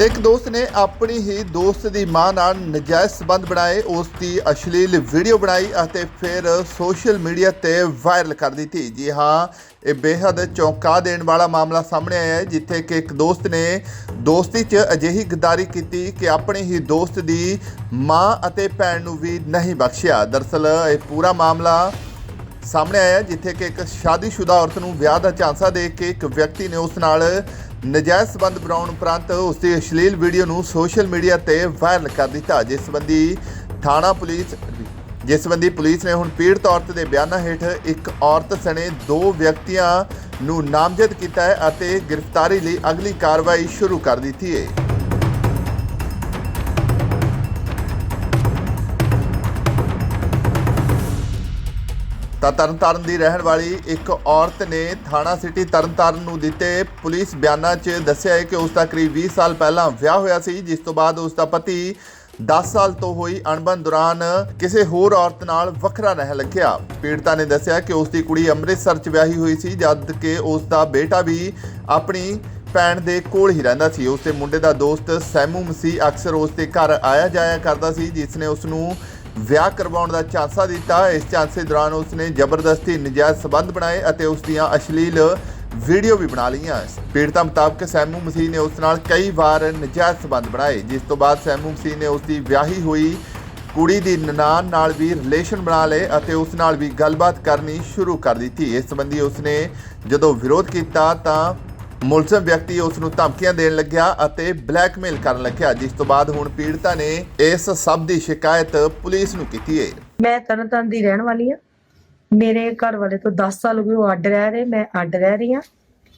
ਇੱਕ ਦੋਸਤ ਨੇ ਆਪਣੀ ਹੀ ਦੋਸਤ ਦੀ ਮਾਂ ਨਾਲ ਨਜਾਇਜ਼ ਸੰਬੰਧ ਬਣਾਏ। ਉਸ ਦੀ ਅਸ਼ਲੀਲ ਵੀਡੀਓ ਬਣਾਈ ਅਤੇ ਫਿਰ ਸੋਸ਼ਲ ਮੀਡੀਆ ਤੇ ਵਾਇਰਲ ਕਰ ਦਿੱਤੀ। ਜੀ ਹਾਂ, ਇਹ ਬੇहद ਚੌਂਕਾ ਦੇਣ ਵਾਲਾ ਮਾਮਲਾ ਸਾਹਮਣੇ ਆਇਆ ਹੈ, ਜਿੱਥੇ ਕਿ ਇੱਕ ਦੋਸਤ ਨੇ ਦੋਸਤੀ 'ਚ ਅਜਿਹੀ ਗਦਾਰੀ ਕੀਤੀ ਕਿ ਆਪਣੀ ਹੀ ਦੋਸਤ ਦੀ ਮਾਂ ਅਤੇ ਭੈਣ ਨੂੰ ਵੀ ਨਹੀਂ ਬਖਸ਼ਿਆ। ਦਰਸਲ ਇਹ ਪੂਰਾ ਮਾਮਲਾ ਸਾਹਮਣੇ ਆਇਆ, ਜਿੱਥੇ ਕਿ ਇੱਕ ਸ਼ਾਦੀशुदा ਔਰਤ ਨੂੰ ਵਿਆਹ ਦਾ ਝਾਂਸਾ ਦੇ ਕੇ ਇੱਕ ਵਿਅਕਤੀ ਨੇ ਉਸ ਨਾਲ ਨਜਾਇਜ਼ ਸਬੰਧ ਬਣਾਉਣ ਉਪਰੰਤ ਉਸ ਦੀ ਅਸ਼ਲੀਲ ਵੀਡੀਓ ਨੂੰ ਸੋਸ਼ਲ ਮੀਡੀਆ ਤੇ ਵਾਇਰਲ ਕਰ ਦਿੱਤਾ, ਜਿਸ ਸੰਬੰਧੀ ਥਾਣਾ ਪੁਲਿਸ ਜਿਸ ਸੰਬੰਧੀ ਪੁਲਿਸ ਨੇ ਹੁਣ ਪੀੜਤ ਔਰਤ ਦੇ ਬਿਆਨਾਂ ਹੇਠ ਇੱਕ ਔਰਤ ਸਣੇ ਦੋ ਵਿਅਕਤੀਆਂ ਨੂੰ ਨਾਮਜ਼ਦ ਕੀਤਾ ਹੈ ਅਤੇ ਗ੍ਰਿਫਤਾਰੀ ਲਈ ਅਗਲੀ ਕਾਰਵਾਈ ਸ਼ੁਰੂ ਕਰ ਦਿੱਤੀ ਹੈ। ਤਾਂ ਤਰਨਤਾਰਨ ਦੀ ਰਹਿਣ ਵਾਲੀ ਇੱਕ ਔਰਤ ਨੇ ਥਾਣਾ ਸਿਟੀ ਤਰਨਤਾਰਨ ਨੂੰ ਦਿੱਤੇ ਪੁਲਿਸ ਬਿਆਨਾਂ 'ਚ ਦੱਸਿਆ ਹੈ ਕਿ ਉਸ ਦਾ ਕਰੀਬ 20 ਸਾਲ ਪਹਿਲਾਂ ਵਿਆਹ ਹੋਇਆ ਸੀ, ਜਿਸ ਤੋਂ ਬਾਅਦ ਉਸ ਦਾ ਪਤੀ 10 ਸਾਲ ਤੋਂ ਹੋਈ ਅਣਬਣ ਦੌਰਾਨ ਕਿਸੇ ਹੋਰ ਔਰਤ ਨਾਲ ਵੱਖਰਾ ਰਹਿਣ ਲੱਗਿਆ। ਪੀੜਤਾ ਨੇ ਦੱਸਿਆ ਕਿ ਉਸ ਦੀ ਕੁੜੀ ਅੰਮ੍ਰਿਤਸਰ 'ਚ ਵਿਆਹੀ ਹੋਈ ਸੀ, ਜਦ ਕਿ ਉਸ ਦਾ ਬੇਟਾ ਵੀ ਆਪਣੀ ਭੈਣ ਦੇ ਕੋਲ ਹੀ ਰਹਿੰਦਾ ਸੀ। ਉਸ ਦੇ ਮੁੰਡੇ ਦਾ ਦੋਸਤ ਸੈਮੂ ਮਸੀਹ ਅਕਸਰ ਉਸ ਦੇ ਘਰ ਆਇਆ ਜਾਇਆ ਕਰਦਾ ਸੀ, ਜਿਸ ਨੇ ਉਸ ਨੂੰ ਵਿਆਹ ਕਰਵਾਉਣ ਦਾ ਝਾਂਸਾ ਦਿੱਤਾ। ਇਸ ਝਾਂਸੇ ਦੌਰਾਨ ਉਸਨੇ ਜ਼ਬਰਦਸਤੀ ਨਜਾਇਜ਼ ਸਬੰਧ ਬਣਾਏ ਅਤੇ ਉਸ ਦੀਆਂ ਅਸ਼ਲੀਲ ਵੀਡੀਓ ਵੀ ਬਣਾ ਲਈਆਂ। ਪੀੜਤਾ ਮੁਤਾਬਕ ਸੈਮੂ ਮਸੀਹ ਨੇ ਉਸ ਨਾਲ ਕਈ ਵਾਰ ਨਜਾਇਜ਼ ਸਬੰਧ ਬਣਾਏ, ਜਿਸ ਤੋਂ ਬਾਅਦ ਸੈਮੂ ਮਸੀਹ ਨੇ ਉਸ ਦੀ ਵਿਆਹੀ ਹੋਈ ਕੁੜੀ ਦੀ ਨਨਾਣ ਨਾਲ ਵੀ ਰਿਲੇਸ਼ਨ ਬਣਾ ਲਏ ਅਤੇ ਉਸ ਨਾਲ ਵੀ ਗੱਲਬਾਤ ਕਰਨੀ ਸ਼ੁਰੂ ਕਰ ਦਿੱਤੀ। ਇਸ ਸੰਬੰਧੀ ਉਸ ਨੇ ਜਦੋਂ ਵਿਰੋਧ ਕੀਤਾ ਤਾਂ ਮੁਲਜ਼ਮ ਵਿਅਕਤੀ ਉਸ ਨੂੰ ਧਮਕੀਆਂ ਦੇਣ ਲੱਗਿਆ ਅਤੇ ਬਲੈਕਮੇਲ ਕਰਨ ਲੱਗਿਆ, ਜਿਸ ਤੋਂ ਬਾਅਦ ਹੁਣ ਪੀੜਤਾ ਨੇ ਇਸ ਸਭ ਦੀ ਸ਼ਿਕਾਇਤ ਪੁਲਿਸ ਨੂੰ ਕੀਤੀ ਹੈ। ਮੈਂ ਤਰਨਤਾਰਨ ਦੀ ਰਹਿਣ ਵਾਲੀ ਆ ਮੇਰੇ ਘਰ ਵਾਲੇ ਤੋਂ 10 ਸਾਲ ਹੋ ਗਏ, ਉਹ ਅੱਡ ਰਹਿ ਰਹੇ, ਮੈਂ ਅੱਡ ਰਹਿ ਰਹੀ ਆ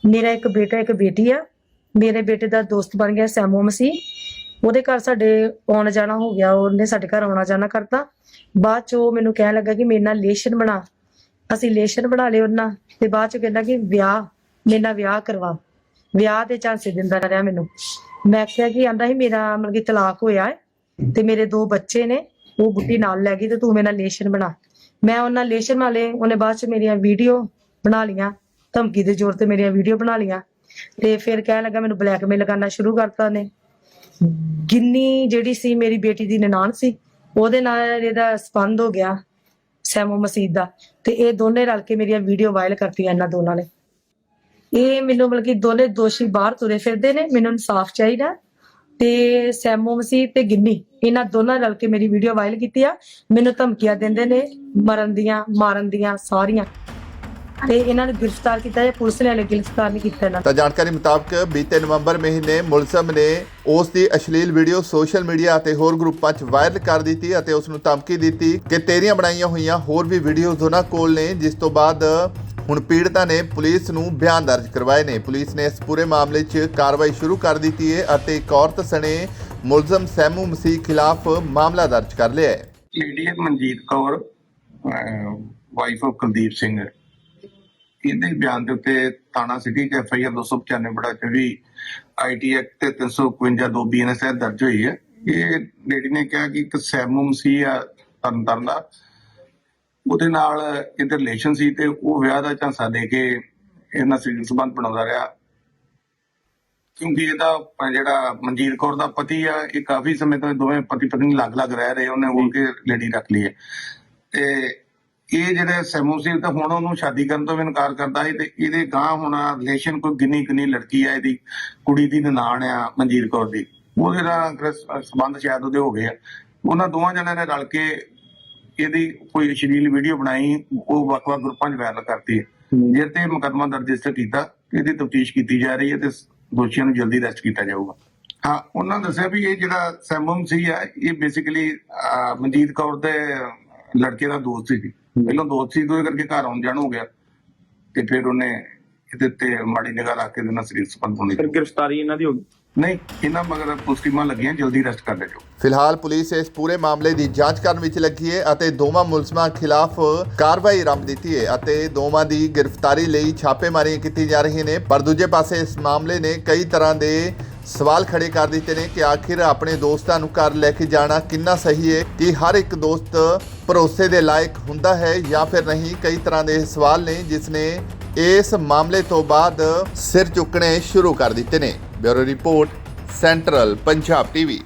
ਮੇਰਾ ਇੱਕ ਬੇਟਾ, ਇੱਕ ਬੇਟੀ ਆ। ਮੇਰੇ ਬੇਟੇ ਦਾ ਦੋਸਤ ਬਣ ਗਿਆ ਸੈਮੋ ਮਸੀਹ। ਉਹਦੇ ਘਰ ਸਾਡੇ ਆਉਣ ਜਾਣਾ ਹੋ ਗਿਆ, ਉਹਨੇ ਸਾਡੇ ਘਰ ਆਉਣਾ ਜਾਣਾ ਕਰਤਾ। ਬਾਅਦ ਚ ਉਹ ਮੈਨੂੰ ਕਹਿਣ ਲੱਗਾ ਕਿ ਮੇਰੇ ਨਾਲ ਰਿਲੇਸ਼ਨ ਬਣਾ। ਅਸੀਂ ਰਿਲੇਸ਼ਨ ਬਣਾ ਲਏ ਉਹਨਾਂ ਤੇ ਬਾਅਦ ਚ ਕਹਿੰਦਾ ਕਿ ਵਿਆਹ, ਮੇਰੇ ਨਾਲ ਵਿਆਹ ਕਰਵਾ। ਵਿਆਹ ਦੇ ਝਾਂਸੇ ਦਿੰਦਾ ਰਿਹਾ ਮੈਨੂੰ। ਮੈਂ ਕਿਹਾ ਕਿ ਆਂਦਾ ਸੀ ਮੇਰਾ ਮਤਲਬ ਕਿ ਤਲਾਕ ਹੋਇਆ ਹੈ ਤੇ ਮੇਰੇ ਦੋ ਬੱਚੇ ਨੇ, ਉਹ ਬੁੱਢੀ ਨਾਲ ਲੈ ਗਈ ਤੇ ਤੂੰ ਮੇਰੇ ਨਾਲ ਰਿਲੇਸ਼ਨ ਬਣਾ। ਮੈਂ ਉਹਨਾਂ ਰਿਲੇਸ਼ਨ ਬਣਾ ਉਹਨੇ ਬਾਅਦ ਚ ਮੇਰੀਆਂ ਵੀਡੀਓ ਬਣਾ ਲੀਆਂ ਧਮਕੀ ਦੇ ਜ਼ੋਰ ਤੇ ਮੇਰੀਆਂ ਵੀਡੀਓ ਬਣਾ ਲੀਆਂ ਤੇ ਫਿਰ ਕਹਿਣ ਲੱਗਾ ਮੈਨੂੰ ਬਲੈਕਮੇਲ ਕਰਨਾ ਸ਼ੁਰੂ ਕਰਤਾ ਨੇ ਗਿੰਨੀ ਜਿਹੜੀ ਸੀ ਮੇਰੀ ਬੇਟੀ ਦੀ ਨਨਾਣ ਸੀ, ਉਹਦੇ ਨਾਲ ਇਹਦਾ ਸੰਬੰਧ ਹੋ ਗਿਆ ਸੈਮੋ ਮਸੀਦ ਦਾ ਤੇ ਇਹ ਦੋਨੇ ਰਲ ਕੇ ਮੇਰੀਆਂ ਵੀਡੀਓ ਵਾਇਰਲ ਕਰਤੀਆਂ ਇਹਨਾਂ ਦੋਨਾਂ ਨੇ। ਇਹ ਮੈਨੂੰ ਮਤਲਬ ਕਿ ਦੋਨੇ ਦੋਸ਼ੀ ਬਾਹਰ ਤੁਰੇ ਫਿਰਦੇ ਨੇ, ਮੈਨੂੰ ਇਨਸਾਫ ਚਾਹੀਦਾ ਤੇ ਸੈਮੋ ਮਸੀਹ ਤੇ ਗਿੰਨੀ, ਇਹਨਾਂ ਦੋਨਾਂ ਰਲ ਕੇ ਮੇਰੀ ਵੀਡੀਓ ਵਾਇਰਲ ਕੀਤੀ ਆ, ਮੈਨੂੰ ਧਮਕੀਆਂ ਦਿੰਦੇ ਨੇ ਮਰਨ ਦੀਆਂ, ਮਾਰਨ ਦੀਆਂ ਸਾਰੀਆਂ। ਤੇ ਇਹਨਾਂ ਨੂੰ ਗ੍ਰਿਫਤਾਰ ਕੀਤਾ ਜਾਂ ਪੁਲਿਸ ਨੇ ਹਲੇ ਗ੍ਰਿਫਤਾਰ ਨਹੀਂ ਕੀਤਾ ਇਹਨਾਂ ਤਾਂ ਜਾਣਕਾਰੀ ਮੁਤਾਬਕ ਬੀਤੇ ਨਵੰਬਰ ਮਹੀਨੇ ਮੁਲਜ਼ਮ ਨੇ ਉਸ ਦੀ ਅਸ਼ਲੀਲ ਵੀਡੀਓ ਸੋਸ਼ਲ ਮੀਡੀਆ ਅਤੇ ਹੋਰ ਗਰੁੱਪਾਂ 'ਚ ਵਾਇਰਲ ਕਰ ਦਿੱਤੀ ਅਤੇ ਉਸ ਨੂੰ ਧਮਕੀ ਦਿੱਤੀ ਕਿ ਤੇਰੀਆਂ ਬਣਾਈਆਂ ਹੋਈਆਂ ਹੋਰ ਵੀ ਵੀਡੀਓਜ਼ ਉਹਨਾਂ ਕੋਲ ਨੇ, ਜਿਸ ਤੋਂ ਬਾਅਦ ਹੁਣ ਪੀੜਤਾ ਨੇ ਪੁਲਿਸ ਨੂੰ ਬਿਆਨ ਦਰਜ ਕਰਵਾਏ ਨੇ। ਪੁਲਿਸ ਨੇ ਇਸ ਪੂਰੇ ਮਾਮਲੇ 'ਚ ਕਾਰਵਾਈ ਸ਼ੁਰੂ ਕਰ ਦਿੱਤੀ ਹੈ ਅਤੇ ਇੱਕ ਔਰਤ ਸਣੇ ਮੁਲਜ਼ਮ ਸੈਮੂ ਮਸੀਹ ਖਿਲਾਫ ਮਾਮਲਾ ਦਰਜ ਕਰ ਲਿਆ ਹੈ। Lady Manjit Kaur wife of Kuldeep Singh. ਇਹਦੇ ਬਿਆਨ ਦੇ ਉੱਤੇ ਥਾਣਾ ਸਿਟੀ ਚ ਐਫ ਆਈ ਆਰ 295 ਬੜਾ 24 ਆਈਟੀ ਐਕਟ ਤੇ 351 ਦੋ ਬੀਐਨਐਸ ਦਰਜ ਹੋਈ ਹੈ। ਇਹ ਲੇਡੀ ਨੇ ਕਿਹਾ ਕਿ ਇੱਕ ਸੈਮੂ ਮਸੀਹ ਆ ਤਰਨਤਾਰਨ ਦਾ ਉਹਦੇ ਨਾਲ ਇਹਦੇ ਰਿਲੇਸ਼ਨ ਸੀ ਤੇ ਉਹ ਵਿਆਹ ਦਾ ਝਾਂਸਾ ਦੇ ਕੇ ਇਹਨਾਂ ਸਿਰ ਸੰਬੰਧ ਬਣਾਉਂਦਾ ਰਿਹਾ। ਕਿਉਂਕਿ ਇਹਦਾ ਜਿਹੜਾ ਮਨਜੀਤ ਕੌਰ ਦਾ ਪਤੀ ਆ ਇਹ ਕਾਫੀ ਸਮੇਂ ਤੋਂ ਦੋਵੇਂ ਪਤੀ ਪਤਨੀ ਅਲੱਗ-ਅਲੱਗ ਰਹਿ ਰਹੇ ਉਹਨੇ ਹੁਣ ਕੇ ਲੇਡੀ ਰੱਖ ਲਈ ਹੈ ਤੇ ਇਹ ਜਿਹੜੇ ਸੈਮੂ ਸੀ ਤਾਂ ਹੁਣ ਉਹਨੂੰ ਸ਼ਾਦੀ ਕਰਨ ਤੋਂ ਵੀ ਇਨਕਾਰ ਕਰਦਾ ਸੀ ਤੇ ਇਹਦੇ ਗਾਂ ਹੁਣ ਰਿਲੇਸ਼ਨ ਕੋਈ ਗਿੰਨੀ ਗਿੰਨੀ ਲੜਕੀ ਆ ਇਹਦੀ ਕੁੜੀ ਦੀ ਨਨਾਣ ਆ ਮਨਜੀਤ ਕੌਰ ਦੀ। ਉਹਦੇ ਨਾਲ ਸੰਬੰਧ ਸ਼ਾਇਦ ਉਹਦੇ ਹੋ ਗਏ ਆ। ਉਹਨਾਂ ਦੋਵਾਂ ਜਣਿਆਂ ਨੇ ਰਲ ਕੇ ਇਹਦੀ ਕੋਈ ਅਸ਼ਲੀਲ ਵੀਡੀਓ ਬਣਾਈ ਉਹ ਵੱਖ-ਵੱਖ ਗਰੁੱਪਾਂ 'ਚ ਵਾਇਰਲ ਕਰਤੀ ਹੈ। ਜਿਹਦੇ ਤੇ ਮੁਕੱਦਮਾ ਦਰਜ ਰਜਿਸਟਰ ਕੀਤਾ ਤੇ ਇਹਦੀ ਤਫਤੀਸ਼ ਕੀਤੀ ਜਾ ਰਹੀ ਹੈ ਤੇ ਦੋਸ਼ੀਆਂ ਨੂੰ ਜਲਦੀ ਅਰੈਸਟ ਕੀਤਾ ਜਾਊਗਾ। ਹਾਂ ਉਹਨਾਂ ਦੱਸਿਆ ਵੀ ਇਹ ਜਿਹੜਾ ਸੈਮਮ ਸੀ ਆ ਇਹ ਬੇਸਿਕਲੀ ਮਨਜੀਤ ਕੌਰ ਦੇ ਲੜਕੇ ਦਾ ਦੋਸਤ ਸੀ। ਪਹਿਲਾਂ ਦੋਸਤ ਸੀ ਦੋਏ ਕਰਕੇ ਘਰ ਆਉਣ ਜਾਣ ਹੋ ਗਿਆ ਤੇ ਫਿਰ ਉਹਨੇ ਇਹਦੇ ਤੇ ਮਾੜੀ ਨਿਗਾਹ ਰੱਖ ਕੇ ਨਾਲ ਸਰੀਰ ਸੰਬੰਧ ਹੋਣੇ ਫਿਰ ਗ੍ਰਿਫਤਾਰੀ ਇਹਨਾਂ ਦੀ ਹੋ ਗਈ। ਨਹੀਂ, ਇਹਨਾਂ ਮਗਰ ਪੁਲਿਸ ਟੀਮਾਂ ਲੱਗੀਆਂ, ਜਲਦੀ ਅਰੈਸਟ ਕਰ ਲਿਆ ਫਿਲਹਾਲ ਪੁਲਿਸ ਇਸ ਪੂਰੇ ਮਾਮਲੇ ਦੀ ਜਾਂਚ ਕਰਨ ਵਿੱਚ ਲੱਗੀ ਹੈ ਅਤੇ ਦੋਵਾਂ ਮੁਲਜ਼ਮਾਂ ਖਿਲਾਫ ਕਾਰਵਾਈ ਆਰੰਭ ਦਿੱਤੀ ਹੈ ਅਤੇ ਦੋਵਾਂ ਦੀ ਗ੍ਰਿਫਤਾਰੀ ਲਈ ਛਾਪੇਮਾਰੀਆਂ ਕੀਤੀ ਜਾ ਰਹੀ ਨੇ। ਪਰ ਦੂਜੇ ਪਾਸੇ ਇਸ ਮਾਮਲੇ ਨੇ ਕਈ ਤਰ੍ਹਾਂ ਦੇ ਸਵਾਲ ਖੜੇ ਕਰ ਦਿੱਤੇ ਨੇ ਕਿ ਆਖਿਰ ਆਪਣੇ ਦੋਸਤਾਂ ਨੂੰ ਘਰ ਲੈ ਕੇ ਜਾਣਾ ਕਿੰਨਾ ਸਹੀ ਹੈ? ਕਿ ਹਰ ਇੱਕ ਦੋਸਤ ਭਰੋਸੇ ਦੇ ਲਾਇਕ ਹੁੰਦਾ ਹੈ ਜਾਂ ਫਿਰ ਨਹੀਂ? ਕਈ ਤਰ੍ਹਾਂ ਦੇ ਸਵਾਲ ਨੇ ਜਿਸ ਨੇ ਇਸ ਮਾਮਲੇ ਤੋਂ ਬਾਅਦ ਸਿਰ ਚੁੱਕਣੇ ਸ਼ੁਰੂ ਕਰ ਦਿੱਤੇ ਨੇ। Bureau report, central Punjab TV.